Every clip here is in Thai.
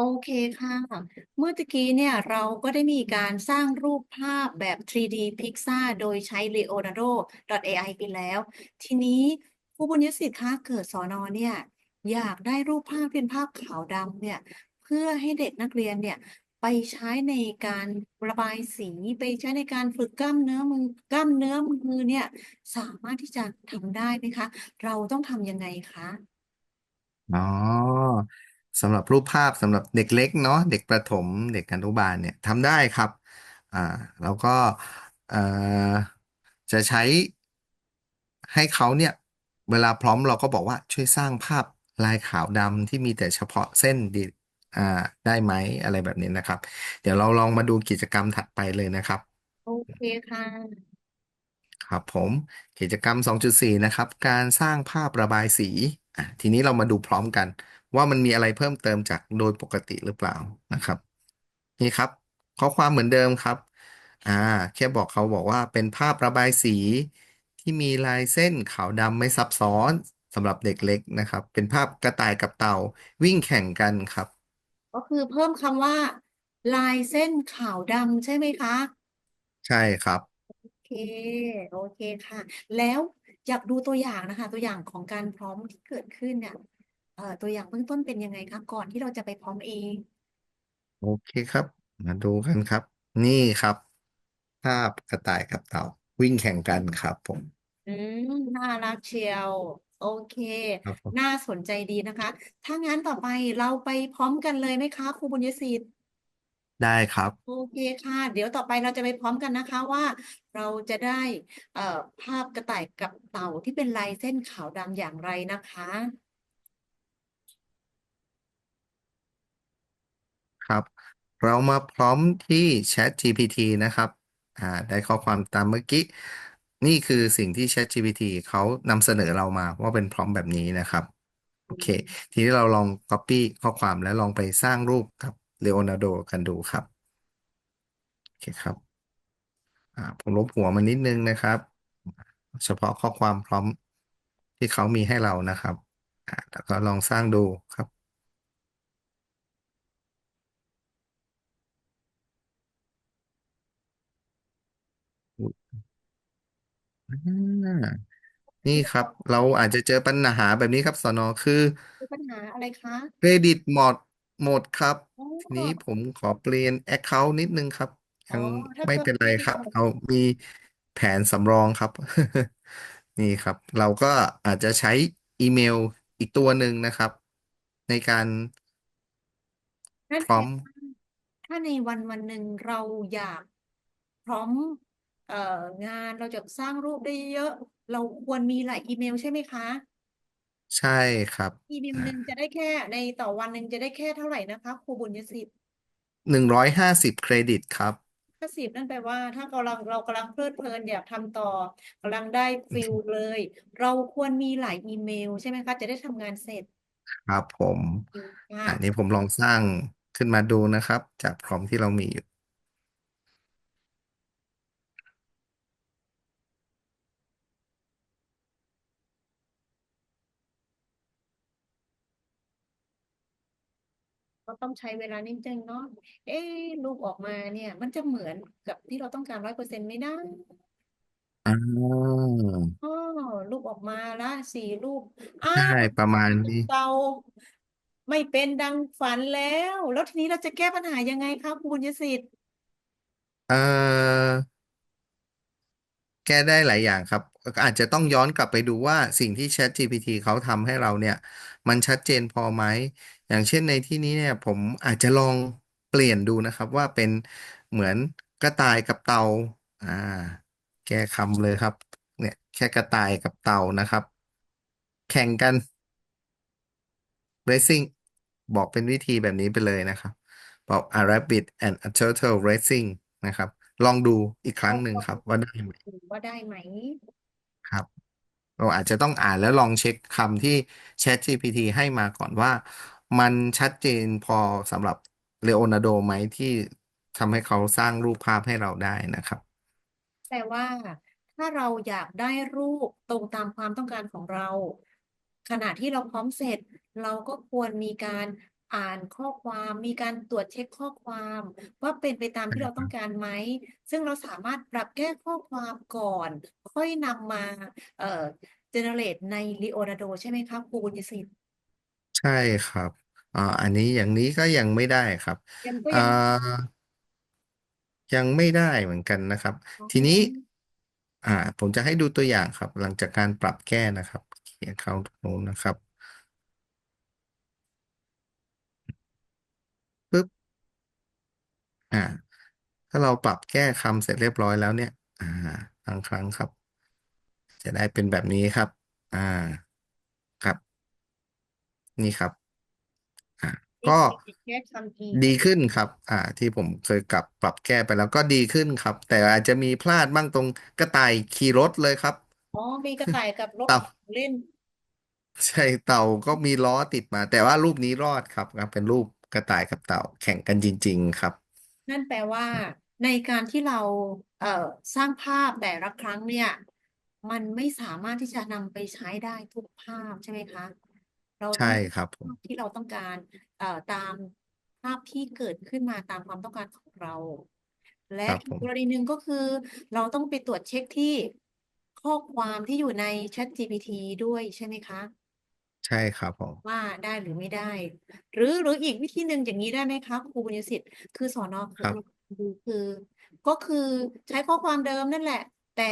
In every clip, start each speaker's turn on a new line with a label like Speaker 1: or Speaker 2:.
Speaker 1: โอเคค่ะ เมื่อตะกี้เนี่ยเราก็ได้มีการสร้างรูปภาพแบบ 3D Pixar โดยใช้ Leonardo.ai ไปแล้ว ทีนี้ครูบุญยศิษฐ์คะเกิดสอนอเนี่ย อยากได้รูปภาพเป็นภาพขาวดำเนี่ย เพื่อให้เด็กนักเรียนเนี่ย ไปใช้ในการระบายสีไปใช้ในการฝึกกล้ามเนื้อมือกล้ามเนื้อมือเนี่ย สามารถที่จะทำได้ไหมคะ เราต้องทำยังไงคะ
Speaker 2: อ๋อ สำหรับรูปภาพสำหรับเด็กเล็กเนาะเด็กประถมเด็กอนุบาลเนี่ยทำได้ครับอ่าแล้วก็เอ่อจะใช้ให้เขาเนี่ยเวลาพร้อมเราก็บอกว่าช่วยสร้างภาพลายขาวดำที่มีแต่เฉพาะเส้นดีอ่าได้ไหมอะไรแบบนี้นะครับ เดี๋ยวเราลองมาดูกิจกรรมถัดไปเลยนะครับ
Speaker 1: โอเคค่ะ
Speaker 2: ครับผมกิจกรรม 2.4 นะครับ การสร้างภาพระบายสีอะทีนี้เรามาดูพร้อมกัน ว่ามันมีอะไรเพิ่มเติมจากโดยปกติหรือเปล่านะครับ นี่ครับ ข้อความเหมือนเดิมครับอ่าแค่บอกเขาบอกว่าเป็นภาพระบายสีที่มีลายเส้นขาวดำไม่ซับซ้อนสำหรับเด็กเล็กนะครับ เป็นภาพกระต่ายกับเต่าวิ่งแข่งกันครับ
Speaker 1: ก็คือเพิ่มคำว่า ลายเส้นขาวดำใช่ไหมคะ
Speaker 2: ใช่ครับ
Speaker 1: โอเค โอเคค่ะ แล้วอยากดูตัวอย่างนะคะ ตัวอย่างของการพร้อมที่เกิดขึ้นเนี่ย เอ่อ ตัวอย่างเบื้องต้นเป็นยังไงคะ ก่อนที่เราจะไปพร้อมเอง
Speaker 2: โอเคครับ มาดูกันครับ นี่ครับ ภาพกระต่ายกับเต่าวิ่งแข่งกันครับผม
Speaker 1: อืม น่ารักเชียว โอเค
Speaker 2: ครับผม
Speaker 1: น่าสนใจดีนะคะ ถ้างั้นต่อไปเราไปพร้อมกันเลยไหมคะครูบุญยศิษฐ์
Speaker 2: ได้ครับ
Speaker 1: โอเคค่ะ เดี๋ยวต่อไปเราจะไปพร้อมกันนะคะว่า เราจะได้ เอ่อ ภาพกระต่ายกับเต่าที่เป็นลายเส้นขาวดำอย่างไรนะคะ
Speaker 2: ครับ เรามาพร้อมที่ Chat GPT นะครับอ่าได้ข้อความตามเมื่อกี้ นี่คือสิ่งที่ Chat GPT เขานำเสนอเรามาว่าเป็นพร้อมแบบนี้นะครับ โอเค ทีนี้เราลอง Copy ข้อความแล้วลองไปสร้างรูปกับ Leonardo กันดูครับ โอเคครับอ่าผมลบหัวมันนิดนึงนะครับ เฉพาะข้อความพร้อมที่เขามีให้เรานะครับอ่าแล้วก็ลองสร้างดูครับ อ่านี่ครับ เราอาจจะเจอปัญหาแบบนี้ครับสนคือ
Speaker 1: มีปัญหาอะไรคะ
Speaker 2: เครดิตหมดหมดครับ
Speaker 1: อ๋อ
Speaker 2: ทีนี้ผมขอเปลี่ยน Account นิดนึงครับ
Speaker 1: อ๋
Speaker 2: ยั
Speaker 1: อ
Speaker 2: ง
Speaker 1: ถ้า
Speaker 2: ไม่
Speaker 1: เกิด
Speaker 2: เป็น
Speaker 1: เค
Speaker 2: ไร
Speaker 1: รดิ
Speaker 2: ค
Speaker 1: ต
Speaker 2: รับ
Speaker 1: หมด
Speaker 2: เรามีแผนสำรองครับ นี่ครับ เราก็อาจจะใช้อีเมลอีกตัวหนึ่งนะครับ ในการ
Speaker 1: นั่น
Speaker 2: พ
Speaker 1: แป
Speaker 2: ร้
Speaker 1: ล
Speaker 2: อม
Speaker 1: ว่าถ้าในวันวันหนึ่งเราอยากพร้อม เอ่องานเราจะสร้างรูปได้เยอะ เราควรมีหลายอีเมลใช่ไหมคะ
Speaker 2: ใช่ครับ
Speaker 1: อีเมลหนึ่งจะได้แค่ในต่อวันหนึ่งจะได้แค่เท่าไหร่นะคะครูบุญยศิษฐ์
Speaker 2: หนึ่งร้อยห้าสิบเครดิตครับ
Speaker 1: ห้าสิบนั่นแปลว่า ถ้ากำลังเรากำลังเพลิดเพลินอยากทำต่อกำลังได้ฟิลเลย เราควรมีหลายอีเมลใช่ไหมคะ จะได้ทำงานเสร็จ
Speaker 2: ครับผม
Speaker 1: ดีค่ะ
Speaker 2: อันนี้ผมลองสร้างขึ้นมาดูนะครับ จากพร้อมที่เรามีอยู่
Speaker 1: ก็ต้องใช้เวลานิดนึงเนาะ เอ๊ะรูปออกมาเนี่ย มันจะเหมือนกับที่เราต้องการร้อยเปอร์เซ็นต์ไม่ได้
Speaker 2: อ่า
Speaker 1: อ๋อรูปออกมาละสี่รูปอ้า
Speaker 2: ใช่
Speaker 1: ว
Speaker 2: ประมาณนี้
Speaker 1: เก่าไม่เป็นดังฝันแล้ว แล้วทีนี้เราจะแก้ปัญหายังไงคะครูบุญยศิษฐ์
Speaker 2: เอ่อแก้ได้หลายอย่างครับก็อาจจะต้องย้อนกลับไปดูว่าสิ่งที่ ChatGPT เขาทำให้เราเนี่ย มันชัดเจนพอไหม อย่างเช่นในที่นี้เนี่ย ผมอาจจะลองเปลี่ยนดูนะครับว่าเป็นเหมือนกระต่ายกับเต่าอ่า แก้คำเลยครับ เนี่ย แค่กระต่ายกับเต่านะครับ แข่งกัน racing บอกเป็นวิธีแบบนี้ไปเลยนะครับ บอก a rabbit and a turtle racing นะครับ ลองดูอีกครั้งหนึ่งครับ ว่าได้ไหม
Speaker 1: ดูว่าได้ไหม
Speaker 2: ครับ เราอาจจะต้องอ่านแล้วลองเช็คคำที่ ChatGPT ให้มาก่อนว่า มันชัดเจนพอสำหรับ Leonardo ไหมที่ทำให้เขาสร้างรูปภาพให้เราได้นะครับ
Speaker 1: แต่ว่า ถ้าเราอยากได้รูปตรงตามความต้องการของเรา ขณะที่เราพร้อมเสร็จ เราก็ควรมีการอ่านข้อความมีการตรวจเช็คข้อความ ว่าเป็นไปตามที่เราต้องการไหม ซึ่งเราสามารถปรับแก้ข้อความก่อน ค่อยนำมาเอ่อ generate ใน Leonardo ใช่ไหมคะครูบุญยศิษฐ์
Speaker 2: ใช่ครับ อ่า อันนี้อย่างนี้ก็ยังไม่ได้ครับ
Speaker 1: ยังก็
Speaker 2: อ่า
Speaker 1: ยัง
Speaker 2: ยังไม่ได้เหมือนกันนะครับ
Speaker 1: อ๋อ
Speaker 2: ทีนี้ อ่า ผมจะให้ดูตัวอย่างครับ หลังจากการปรับแก้นะครับเขียนเข้าตรงนู้นนะครับปึ๊บอ่า ถ้าเราปรับแก้คำเสร็จเรียบร้อยแล้วเนี่ย อ่าบางครั้งครับ จะได้เป็นแบบนี้ครับ อ่า ครับ นี่ครับ อ่า
Speaker 1: นี่
Speaker 2: ก็
Speaker 1: คือแก้คำอี
Speaker 2: ดีขึ้นครับ อ่า ที่ผมเคยกลับปรับแก้ไปแล้วก็ดีขึ้นครับ แต่อาจจะมีพลาดบ้างตรงกระต่ายขี่รถเลยครับ
Speaker 1: อ๋อ มีกระต่ายกับรถ
Speaker 2: เต่า
Speaker 1: เล่น
Speaker 2: ใช่เต่าก็มีล้อติดมา แต่ว่ารูปนี้รอดครับครับเป็นรูปกระต่ายกับเต่าแข่งกันจริง ๆ ครับ
Speaker 1: นั่นแปลว่า ในการที่เราเอ่อสร้างภาพแต่ละครั้งเนี่ย มันไม่สามารถที่จะนำไปใช้ได้ทุกภาพใช่ไหมคะ เราต้
Speaker 2: ใช่
Speaker 1: อง
Speaker 2: ครับผม
Speaker 1: ภาพที่เราต้องการ เอ่อ ตามภาพที่เกิดขึ้นมาตามความต้องการของเราและ
Speaker 2: ครับ
Speaker 1: อี
Speaker 2: ผ
Speaker 1: ก
Speaker 2: ม
Speaker 1: กรณีหนึ่งก็คือ เราต้องไปตรวจเช็คที่ข้อความที่อยู่ใน ChatGPT ด้วยใช่ไหมคะ
Speaker 2: ใช่ครับผม
Speaker 1: ว่าได้หรือไม่ได้ หรือ หรืออีกวิธีหนึ่งอย่างนี้ได้ไหมคะครูบุญยศิษฐ์คือสอนอ
Speaker 2: ครับ
Speaker 1: ดู คือ ก็คือใช้ข้อความเดิมนั่นแหละ แต่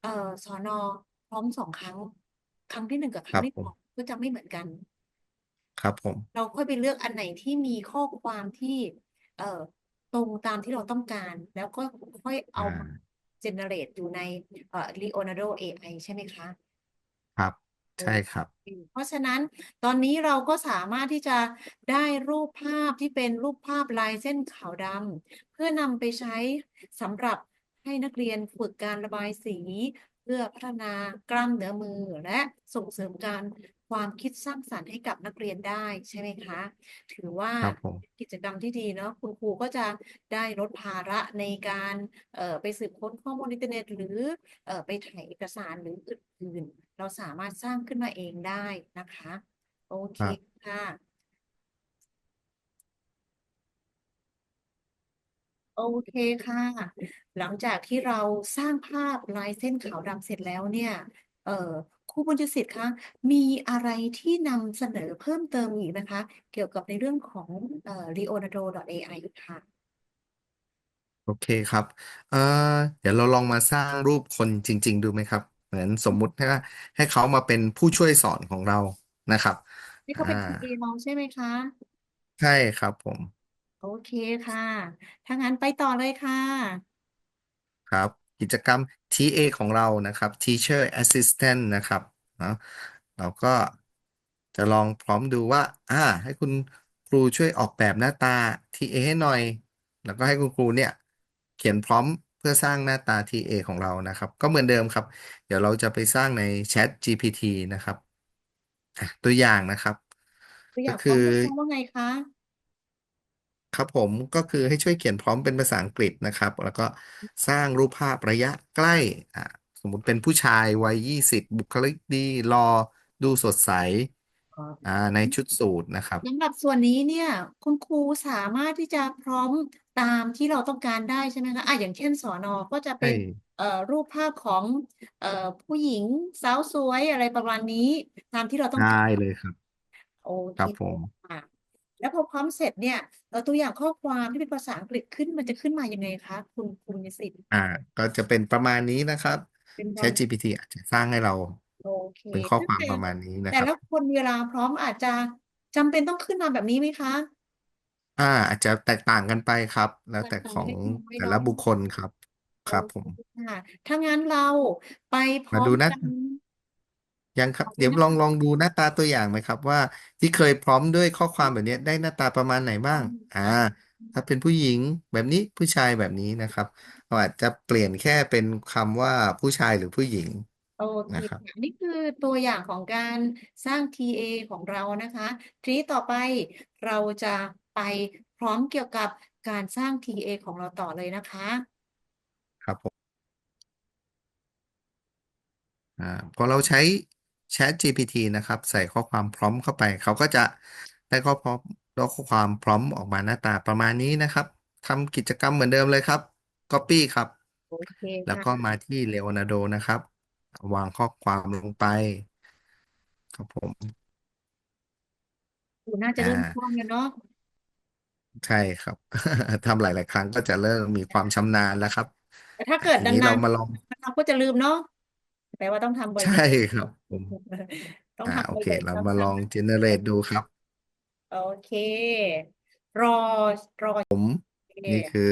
Speaker 1: เอ่อสอนอพร้อมสองครั้ง ครั้งที่หนึ่งกับค
Speaker 2: ค
Speaker 1: รั้
Speaker 2: รั
Speaker 1: ง
Speaker 2: บ
Speaker 1: ที่
Speaker 2: ผ
Speaker 1: ส
Speaker 2: ม
Speaker 1: อง ก็จะไม่เหมือนกัน
Speaker 2: ครับผม
Speaker 1: เราค่อยไปเลือกอันไหนที่มีข้อความที่ เอ่อ ตรงตามที่เราต้องการ แล้วก็ค่อยเอา
Speaker 2: อ่า
Speaker 1: มา generate อยู่ใน เอ่อ Leonardo AI ใช่ไหมคะ
Speaker 2: ครับ
Speaker 1: โอ
Speaker 2: ใช่ครับ
Speaker 1: เคเพราะฉะนั้นตอนนี้เราก็สามารถที่จะได้รูปภาพที่เป็นรูปภาพลายเส้นขาวดำเพื่อนำไปใช้สำหรับให้นักเรียนฝึกการระบายสีเพื่อพัฒนากล้ามเนื้อมือและส่งเสริมการความคิดสร้างสรรค์ให้กับนักเรียนได้ใช่ไหมคะ ถือว่า
Speaker 2: ครับผม
Speaker 1: กิจกรรมที่ดีเนาะคุณครูก็จะได้ลดภาระในการเอ่อไปสืบค้นข้อมูลอินเทอร์เน็ต หรือเอ่อไปถ่ายเอกสารหรืออื่นๆเราสามารถสร้างขึ้นมาเองได้นะคะ โอเค
Speaker 2: ครับ
Speaker 1: ค่ะ โอเคค่ะ หลังจากที่เราสร้างภาพลายเส้นขาวดำเสร็จแล้วเนี่ย เอ่อครูบุญยศิษฐ์คะมีอะไรที่นำเสนอเพิ่มเติมอีกนะคะ เกี่ยวกับในเรื่องของเอ่อ Leonardo.ai ค่ะ
Speaker 2: โอเคครับ เอ่อ เดี๋ยวเราลองมาสร้างรูปคนจริง ๆ ดูไหมครับ เหมือนสมมุติให้ว่าให้เขามาเป็นผู้ช่วยสอนของเรานะครับ
Speaker 1: นี่
Speaker 2: อ่า
Speaker 1: เขาเป็น TA เราใช่ไหมคะ
Speaker 2: ใช่ครับผม
Speaker 1: โอเคค่ะ ถ้างั้นไปต่อเลยค่ะ
Speaker 2: ครับ กิจกรรม TA ของเรานะครับ Teacher Assistant นะครับเนาะเราก็จะลองพร้อมดูว่า อ่า ให้คุณครูช่วยออกแบบหน้าตา TA ให้หน่อย แล้วก็ให้คุณครูเนี่ย เขียนพร้อมเพื่อสร้างหน้าตา TA ของเรานะครับ ก็เหมือนเดิมครับ เดี๋ยวเราจะไปสร้างใน Chat GPT นะครับอะตัวอย่างนะครับ
Speaker 1: ตัวอ
Speaker 2: ก็
Speaker 1: ย่างพ
Speaker 2: คื
Speaker 1: ร้อม
Speaker 2: อ
Speaker 1: จะสร้างว่าไงคะ
Speaker 2: ครับผมก็คือให้ช่วยเขียนพร้อมเป็นภาษาอังกฤษนะครับ แล้วก็สร้างรูปภาพระยะใกล้อ่าสมมุติเป็นผู้ชายวัยยี่สิบบุคลิกดีรอดูสดใส
Speaker 1: อ๋อ
Speaker 2: อ่าในชุดสูทนะครับ
Speaker 1: สำหรับส่วนนี้เนี่ย คุณครูสามารถที่จะพร้อมตามที่เราต้องการได้ใช่ไหมคะอะอย่างเช่นสอนอก็จะ
Speaker 2: ใช่
Speaker 1: เป็นเอ่อรูปภาพของเอ่อผู้หญิงสาวสวยอะไรประมาณนี้ ตามที่เราต้อง
Speaker 2: ได้
Speaker 1: การ
Speaker 2: เลยครับ
Speaker 1: โอ
Speaker 2: ครับ
Speaker 1: เค
Speaker 2: ผม
Speaker 1: ค่ะ แล้วพอพร้อมเสร็จเนี่ยเอ่อตัวอย่างข้อความที่เป็นภาษาอังกฤษขึ้นมันจะขึ้นมายังไงคะ คุณคุณนิสิต
Speaker 2: อ่า ก็จะเป็นประมาณนี้นะครับ
Speaker 1: เป็นประมาณ
Speaker 2: ChatGPT อาจจะสร้างให้เรา
Speaker 1: โอเค
Speaker 2: เป็นข้อ
Speaker 1: ซึ่ง
Speaker 2: ความ
Speaker 1: แต่
Speaker 2: ประมาณนี้นะ
Speaker 1: แต่
Speaker 2: ครับ
Speaker 1: ละคนเวลาพร้อมอาจจะจำเป็นต้องขึ้นมาแบบนี้ไหมคะ
Speaker 2: อ่า อาจจะแตกต่างกันไปครับ แล้ว
Speaker 1: แต
Speaker 2: แต่
Speaker 1: กต่าง
Speaker 2: ของ
Speaker 1: เล็กน้อย
Speaker 2: แต่
Speaker 1: เนาะ
Speaker 2: ละบุคคลครับ
Speaker 1: โอ
Speaker 2: ครับ
Speaker 1: เค
Speaker 2: ผม
Speaker 1: ค่ะถ้างั้นเราไปพร้
Speaker 2: มา
Speaker 1: อม
Speaker 2: ดูหน้า
Speaker 1: กัน
Speaker 2: ยังครับ
Speaker 1: ขอดู
Speaker 2: เดี๋ยว
Speaker 1: หน้า
Speaker 2: ลองลองดูหน้าตาตัวอย่างไหมครับ ว่าที่เคยพร้อมด้วยข้อความแบบนี้ได้หน้าตาประมาณไหนบ้าง อ่า ถ้าเป็นผู้หญิงแบบนี้ผู้ชายแบบนี้นะครับเราอาจจะเปลี่ยนแค่เป็นคำว่าผู้ชายหรือผู้หญิง
Speaker 1: โอเค
Speaker 2: นะครับ
Speaker 1: ค่ะนี่คือตัวอย่างของการสร้าง TA ของเรานะคะ ทีนี้ต่อไปเราจะไปพร้อมเกี่ยวกับการสร้าง TA ของเราต่อเลยนะคะ
Speaker 2: ครับผมอ่าพอเราใช้ Chat GPT นะครับ ใส่ข้อความพร้อมเข้าไป เขาก็จะได้ข้อความแล้วข้อความพร้อมออกมาหน้าตาประมาณนี้นะครับทำกิจกรรมเหมือนเดิมเลยครับ Copy ครับ
Speaker 1: โอเค
Speaker 2: แล้ว
Speaker 1: ค่ะ
Speaker 2: ก็มาที่ Leonardo นะครับ วางข้อความลงไป ครับผม
Speaker 1: ดูน่าจะ
Speaker 2: อ่า
Speaker 1: เริ่มคล่องแล้วเนาะ
Speaker 2: ใช่ครับ ทำหลาย ๆ ครั้งก็จะเริ่มมีความชำนาญแล้วครับ
Speaker 1: แต่ถ้าเกิด
Speaker 2: ที
Speaker 1: นา
Speaker 2: นี้เรา
Speaker 1: น
Speaker 2: มาลอง
Speaker 1: ๆเราก็จะลืมเนาะ แปลว่าต้องทำบ่
Speaker 2: ใช่
Speaker 1: อย
Speaker 2: ครับผม
Speaker 1: ๆต้อง
Speaker 2: อ่า
Speaker 1: ทำ
Speaker 2: โอเค
Speaker 1: บ่อยๆ
Speaker 2: เรา
Speaker 1: ซ้
Speaker 2: มาลองำ generate ดูครับ
Speaker 1: ๆโอเค รอรอโอเค
Speaker 2: นี่คือ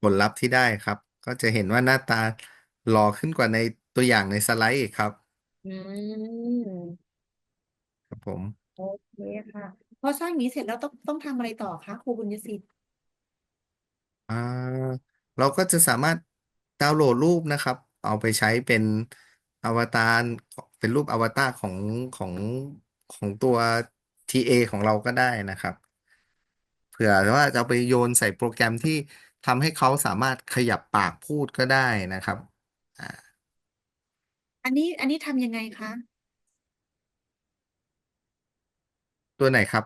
Speaker 2: ผลลัพธ์ที่ได้ครับ ก็จะเห็นว่าหน้าตาหล่อขึ้นกว่าในตัวอย่างในสไลด์อีกครับ
Speaker 1: อืม
Speaker 2: ครับผม
Speaker 1: โอเคค่ะพอสร้างอย่างนี้เสร็จแล้วต้องต้องทำอะไรต่อคะครูบุญยศิษย์
Speaker 2: อ่าเราก็จะสามารถดาวน์โหลดรูปนะครับ เอาไปใช้เป็น อวตารเป็นรูปอวตารของของของตัว TA ของเราก็ได้นะครับ เผื่อว่าจะเอาไปโยนใส่โปรแกรมที่ทำให้เขาสามารถขยับปากพูดก็ได้นะครับอ่า
Speaker 1: อันนี้อันนี้ทำยังไงคะ
Speaker 2: ตัวไหนครับ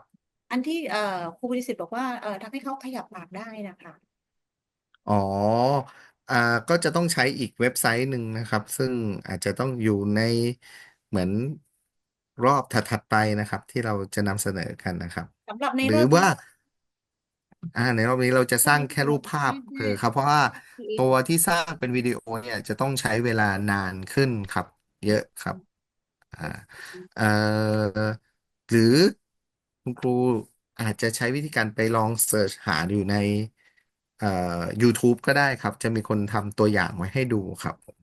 Speaker 1: อันที่เอ่อครูบุญยศิษย์บอกว่าเอ่อทำให้เขาขยับปากได้นะคะ
Speaker 2: อ๋อ อ่าก็จะต้องใช้อีกเว็บไซต์หนึ่งนะครับ ซึ่งอาจจะต้องอยู่ในเหมือนรอบถัดๆไปนะครับ ที่เราจะนำเสนอกันนะครับ
Speaker 1: สำหรับใน
Speaker 2: หรื
Speaker 1: ร
Speaker 2: อ
Speaker 1: อบนี้
Speaker 2: ว่าอ่าในรอบนี้เราจะสร้างแค่รูปภาพ
Speaker 1: ใช่
Speaker 2: เออครับ เพราะว่า
Speaker 1: ใช่
Speaker 2: ตัวที่สร้างเป็นวิดีโอเนี่ยจะต้องใช้เวลานานขึ้นครับ เยอะครับ อ่าเอ่อหรือคุณครูอาจจะใช้วิธีการไปลองเสิร์ชหาอยู่ในเอ่อ YouTube ก็ได้ครับ จะมีคนทำตัวอย่างไว้ให้ดูครับ